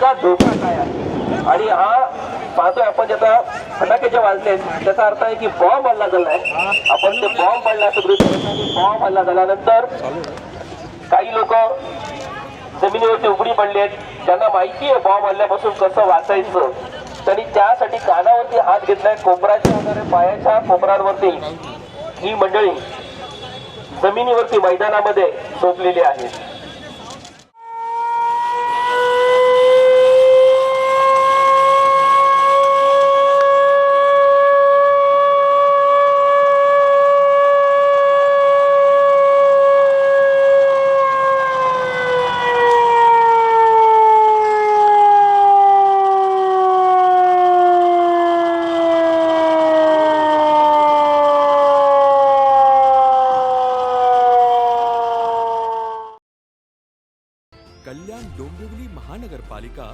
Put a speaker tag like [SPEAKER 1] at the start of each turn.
[SPEAKER 1] नेमका धोका काय आहे? आणि हा पाहतोय आपण ज्याचा फटाके जे वाजले त्याचा अर्थ आहे की बॉम्ब हल्ला झालाय. आपण ते बॉम्ब हल्ला असं बॉम्ब हल्ला झाल्यानंतर काही लोक जमिनीवरती उघडी पडली आहेत त्यांना माहिती आहे बॉम्ब हल्ल्यापासून कसं वाचायचं त्यांनी त्यासाठी कानावरती हात घेतलाय. कोपराच्या वगैरे पायाच्या कोपरांवरती ही मंडळी जमिनीवरती मैदानामध्ये झोपलेली आहेत
[SPEAKER 2] कल्याण डोंबिवली महानगरपालिका